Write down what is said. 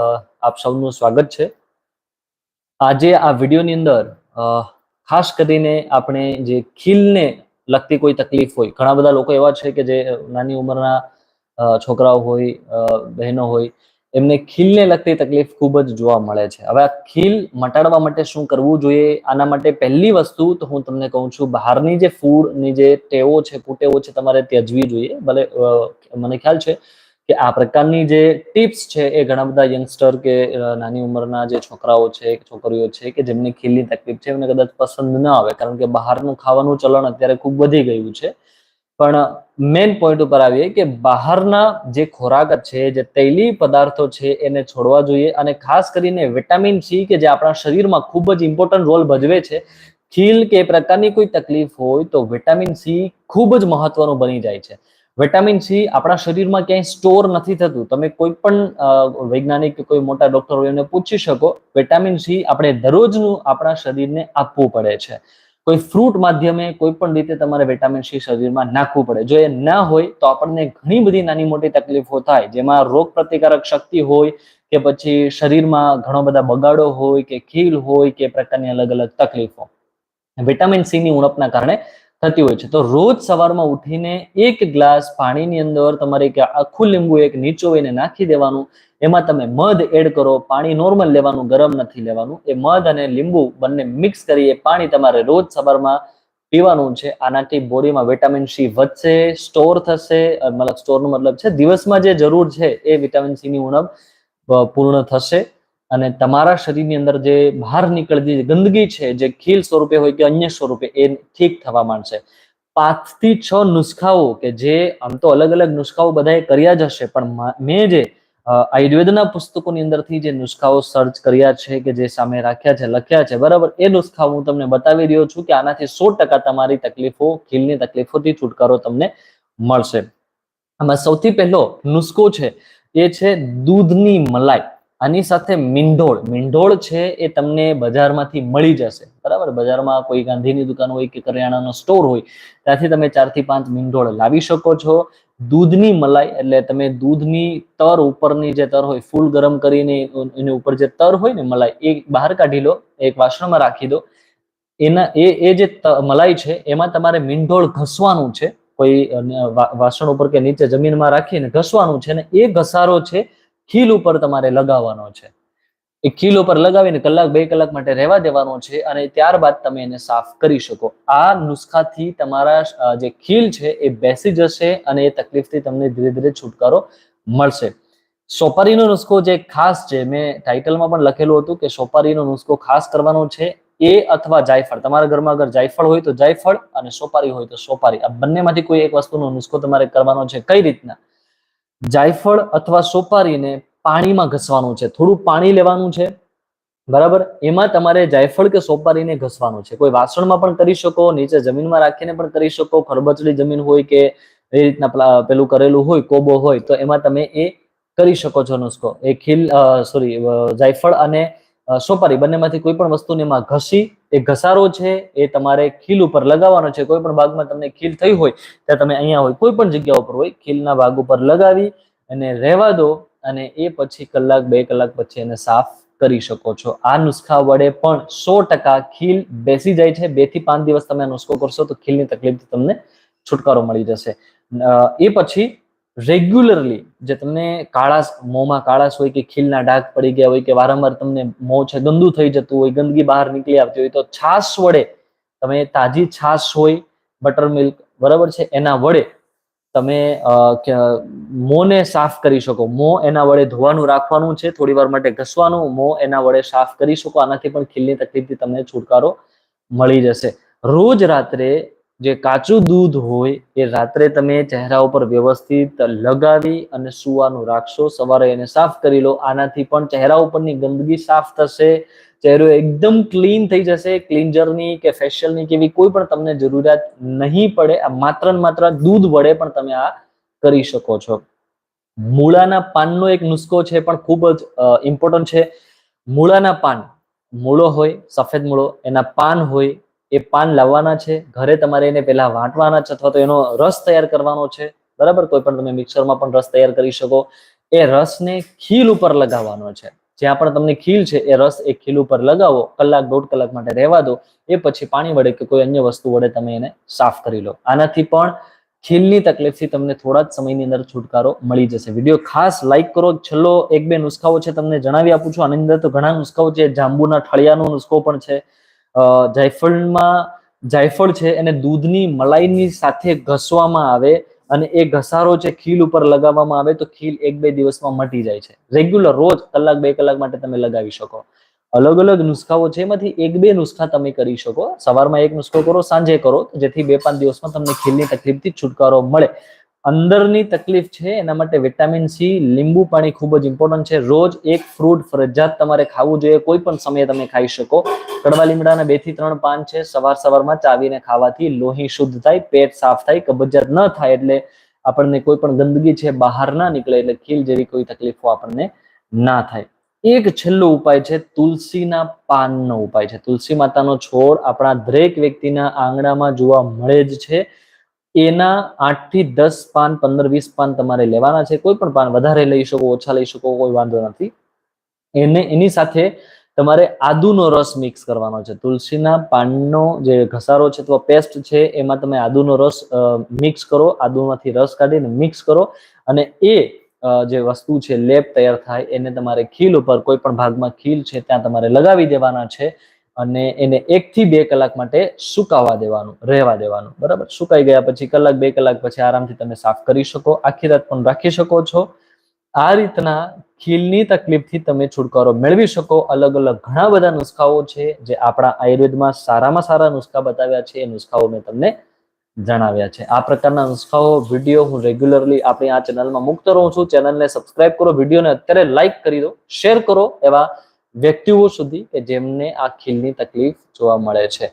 આપ સૌનું સ્વાગત છે. આજે આ વિડીયોની અંદર ખાસ કરીને આપણે જે ખીલને લગતી કોઈ તકલીફ હોય, ઘણા બધા લોકો એવા છે કે જે નાની ઉંમરના છોકરાઓ હોય બહેનો હોય, એમને ખીલને લગતી તકલીફ ખૂબ જ જોવા મળે છે. હવે આ ખીલ મટાડવા માટે શું કરવું જોઈએ, આના માટે પહેલી વસ્તુ તો હું તમને કહું છું, બહારની જે ફૂડની જે ટેવો છે કુટેવો છે, તમારે ત્યજવી જોઈએ. ભલે મને ખ્યાલ છે કે આ પ્રકારની જે ટિપ્સ છે એ ઘણા બધા યંગસ્ટર કે નાની ઉંમરના જે છોકરાઓ છે છોકરીઓ છે કે જેમને ખીલની તકલીફ છે એમને કદાચ પસંદ ન આવે. કારણ કે બહારનું ખાવાનું ચલણ અત્યારે ખૂબ વધી ગયું છે. પણ મેઇન પોઈન્ટ ઉપર આવીએ કે બહારના જે ખોરાક છે, જે તૈલી પદાર્થો છે એને છોડવા જોઈએ અને ખાસ કરીને વિટામિન સી કે જે આપણા શરીરમાં ખૂબ જ ઇમ્પોર્ટન્ટ રોલ ભજવે છે. ખીલ કે પ્રકારની કોઈ તકલીફ હોય તો વિટામિન સી ખૂબ જ મહત્વનું બની જાય છે. વિટામિન સી આપણા શરીરમાં ક્યાંય સ્ટોર નથી થતું. તમે કોઈ પણ વૈજ્ઞાનિક કે કોઈ મોટા ડોક્ટર હોય એમને પૂછી શકો વિટામિન સી આપણે દરરોજનું આપણા શરીરને આપવું પડે છે. કોઈ ફ્રૂટ માધ્યમે કોઈ પણ રીતે તમારે વિટામિન સી શરીરમાં નાખવું પડે. જો એ ના હોય, તો આપણને ઘણી બધી નાની મોટી તકલીફો થાય. જેમાં રોગ પ્રતિકારક શક્તિ હોય, કે પછી શરીરમાં ઘણો બધા બગાડો હોય, કે ખીલ હોય, કે પ્રકારની અલગ અલગ તકલીફો. વિટામિન સી ની ઉણપના કારણે થતી હોય છે. તો રોજ સવારમાં ઉઠીને એક ગ્લાસ પાણીની અંદર તમારે એક આખું લીંબુ એક નીચોવીને નાખી દેવાનું. એમાં તમે મધ એડ કરો, પાણી નોર્મલ લેવાનું, ગરમ નથી લેવાનું. એ મધ અને લીંબુ બંને મિક્સ કરી એ પાણી તમારે રોજ સવારમાં પીવાનું છે. આનાથી બોડીમાં વિટામિન સી વધશે સ્ટોર થશે મતલબ સ્ટોરનો મતલબ છે, દિવસમાં જે જરૂર છે એ વિટામિન સીની ઉણપ પૂર્ણ થશે. અને તમારા શરીરની અંદર જે બહાર નીકળતી ગંદકી છે, જે ખીલ સ્વરૂપે હોય કે અન્ય સ્વરૂપે, એ ઠીક થવા માંડશે. પાંચથી છ નુસ્ખાઓ કે જે આમ તો અલગ અલગ નુસ્ખાઓ બધાએ કર્યા જ હશે, પણ મેં જે આયુર્વેદના પુસ્તકોની અંદરથી જે નુસ્ખાઓ સર્ચ કર્યા છે કે જે સામે રાખ્યા છે, લખ્યા છે, બરાબર, એ નુસ્ખાઓ હું તમને બતાવી રહ્યો છું કે આનાથી સો ટકા તમારી તકલીફો, ખીલની તકલીફોથી છુટકારો તમને મળશે. આમાં સૌથી પહેલો નુસ્ખો છે, એ છે દૂધની મલાઈ. આની સાથે મીંઢોળ. મીંઢોળ છે એ તમને બજારમાંથી મળી જશે. બરાબર? બજારમાં કોઈ ગાંધીની દુકાન હોય કે કરિયાણાનો સ્ટોર હોય, ત્યાંથી તમે ચારથી પાંચ મીંઢોળ લાવી શકો છો. દૂધની મલાઈ, એટલે તમે દૂધની તર ઉપરની જે તર હોય, ફૂલ ગરમ કરીને એની ઉપર જે તર હોય ને મલાઈ, એ બહાર કાઢી લો, એક વાસણમાં રાખી દો. એના, એ એ જે મલાઈ છે, એમાં તમારે મીંઢોળ ઘસવાનું છે. કોઈ વાસણ ઉપર કે નીચે જમીનમાં રાખીને ઘસવાનું છે ને એ ઘસારો છે ખીલ ઉપર તમારે લગાવવાનો છે. એ ખીલ ઉપર લગાવીને કલાક, બે કલાક માટે રહેવા દેવાનો છે અને ત્યારબાદ તમે એને સાફ કરી શકો. આ નુસ્ખાથી તમારા જે ખીલ છે એ બેસી જશે અને એ તકલીફથી તમને ધીરે ધીરે છુટકારો મળશે. સોપારીનો નુસ્ખો જે ખાસ છે, મેં ટાઇટલમાં પણ લખેલું હતું કે સોપારીનો નુસ્ખો ખાસ કરવાનો છે એ અથવા જાયફળ. તમારા ઘરમાં અગર જાયફળ હોય તો જાયફળ અને સોપારી હોય તો સોપારી. આ બંનેમાંથી કોઈ એક વસ્તુનો નુસ્ખો તમારે કરવાનો છે કઈ રીતના? જાયફળ અથવા સોપારીને પાણીમાં ઘસવાનું છે. થોડું પાણી લેવાનું છે. બરાબર? એમાં તમારે જાયફળ કે સોપારીને ઘસવાનું છે. કોઈ વાસણમાં પણ કરી શકો, નીચે જમીનમાં રાખીને પણ કરી શકો, ખરબચડી જમીન હોય કે એ રીતના પેલા- કરેલું હોય, કોબો હોય, તો એમાં તમે એ કરી શકો છો નુસ્ખો. એ ખીલ સોરી જાયફળ અને સોપારી બંનેમાંથી કોઈ પણ વસ્તુને એમાં ઘસી એ ઘસારો છે, એ તમારે ખીલ ઉપર લગાવવાનો છે, કોઈ પણ ભાગમાં તમને ખીલ થઈ હોય, ત્યાં તમે અહીંયા હોય, કોઈ પણ જગ્યા ઉપર હોય, ખીલના ભાગ ઉપર લગાવી અને રહેવા દો અને એ પછી કલાક, બે કલાક પછી એને સાફ કરી શકો છો. આ નુસ્ખા વડે પણ સો ટકા ખીલ બેસી જાય છે. બેથી પાંચ દિવસ તમે આ નુસ્ખો કરશો તો ખીલની તકલીફથી તમને છુટકારો મળી જશે. એ પછી રેગ્યુલરલી જે તમને કાળાશ, મોંમાં કાળાશ હોય કે ખીલના ડાઘ પડી ગયા હોય કે વારંવાર તમને મોં છે, ગંદુ થઈ જતું હોય, ગંદકી બહાર નીકળી આવતી હોય તો છાશ વડે તમે તાજી છાશ હોય બટર મિલ્ક બરાબર છે? એના વડે તમે મોંને સાફ કરી શકો. મોં એના વડે ધોવાનું રાખવાનું છે, થોડી વાર માટે ઘસવાનું, મોં એના વડે સાફ કરી શકો. આનાથી પણ ખીલની તકલીફથી તમને છુટકારો મળી જશે. રોજ રાત્રે જે કાચું દૂધ હોય એ રાત્રે તમે ચહેરા ઉપર વ્યવસ્થિત લગાવી અને સુવાનું રાખશો. સવારે એને સાફ કરી લો. આનાથી પણ ચહેરા ઉપરની ગંદકી સાફ થશે. ચહેરો એકદમ ક્લીન થઈ જશે. ક્લિન્જરની કે ફેશિયલની કે એવી કોઈ પણ તમને જરૂરિયાત નહીં પડે. આ માત્ર ને માત્ર દૂધ વડે પણ તમે આ કરી શકો છો. મૂળાના પાનનો એક નુસ્ખો છે પણ ખૂબ જ ઇમ્પોર્ટન્ટ છે. મૂળાના પાન, મૂળો હોય, સફેદ મૂળો, એના પાન હોય એ પાન લાવવાના છે, ઘરે તમારે એને પહેલા વાટવાના છે અથવા તો એનો રસ તૈયાર કરવાનો છે, બરાબર? કોઈ પણ તમે મિક્સરમાં પણ રસ તૈયાર કરી શકો. એ રસને ખીલ ઉપર લગાવવાનો છે. જ્યાં પણ તમને ખીલ છે, એ રસ એ ખીલ ઉપર લગાવો, કલાક દોઢ કલાક માટે રહેવા દો, એ પછી પાણી વડે કે કોઈ અન્ય વસ્તુ વડે તમે એને સાફ કરી લો. આનાથી પણ ખીલની તકલીફથી તમને થોડા જ સમયની અંદર છુટકારો મળી જશે. વીડિયો ખાસ લાઇક કરો. છેલ્લો એક બે નુસ્ખાઓ છે તમને જણાવી આપું છું. આની અંદર તો ઘણા નુસ્ખાઓ છે. જાંબુના ઠળિયાનો નુસ્ખો પણ છે. જાયફળમાં, જાયફળ છે એને દૂધની મલાઈની સાથે ઘસવામાં આવે અને એ ઘસારો છે ખીલ ઉપર લગાવવામાં આવે તો ખીલ એક બે દિવસમાં મટી જાય છે. રેગ્યુલર રોજ કલાક, બે કલાક માટે તમે લગાવી શકો. અલગ અલગ નુસ્ખાઓ છે એમાંથી એક બે નુસ્ખા તમે કરી શકો. સવારમાં એક નુસ્ખો કરો, સાંજે કરો, જેથી બે પાંચ દિવસમાં તમને ખીલની તકલીફથી છુટકારો મળે. અંદરની તકલીફ છે, એના માટે વિટામિન સી, લીંબુ પાણી ખૂબ જ ઇમ્પોર્ટન્ટ છે. રોજ એક ફ્રૂટ ફરજિયાત તમારે ખાવું જોઈએ, કોઈ પણ સમયે તમે ખાઈ શકો. કડવા લીમડાના બેથી ત્રણ પાન છે, સવાર સવારમાં ચાવીને ખાવાથી લોહી શુદ્ધ થાય, પેટ સાફ થાય, કબજિયાત ન થાય એટલે આપણને કોઈ પણ ગંદકી છે, બહાર ના નીકળે એટલે ખીલ જેવી કોઈ તકલીફો આપણને ના થાય. એક છેલ્લો ઉપાય છે, તુલસીના પાનનો ઉપાય છે. તુલસી માતાનો છોડ આપણા દરેક વ્યક્તિના આંગણામાં જોવા મળે જ છે. એના આઠથી દસ પાન, પંદર, વીસ પાન તમારે લેવાના છે. કોઈ પણ પાન વધારે લઈ શકો, ઓછા લઈ શકો, કોઈ વાંધો નથી. એને, એની સાથે તમારે આદુનો રસ મિક્સ કરવાનો છે. તુલસીના પાનનો જે ઘસારો છે અથવા પેસ્ટ છે, એમાં તમે આદુનો રસ મિક્સ કરો, આદુમાંથી રસ કાઢીને મિક્સ કરો અને એ જે વસ્તુ છે, લેપ તૈયાર થાય, એને તમારે ખીલ ઉપર કોઈ પણ ભાગમાં ખીલ છે, ત્યાં તમારે લગાવી દેવાના છે. અને એને એકથી બે કલાક માટે સુકાવા દેવાનું, રહેવા દેવાનું. બરાબર? સુકાઈ ગયા પછી કલાક, બે કલાક પછી આરામથી તમે સાફ કરી શકો, આખી રાત પણ રાખી શકો છો. આ રીતના ખીલની તકલીફથી તમે છુટકારો મેળવી શકો. અલગ અલગ ઘણા બધા નુસ્ખાઓ છે જે આપણા આયુર્વેદમાં સારામાં સારા નુસ્ખા બતાવ્યા છે. એ નુસ્ખાઓ મેં તમને જણાવ્યા છે. આ પ્રકારના નુસ્ખાઓ, વીડિયો હું રેગ્યુલરલી આપણી આ ચેનલમાં મુકતો રહું છું. ચેનલને સબસ્ક્રાઇબ કરો, વિડીયોને અત્યારે લાઈક કરી દો, શેર કરો એવા વ્યક્તિઓ સુધી કે જેમને આ ખીલની તકલીફ જોવા મળે છે.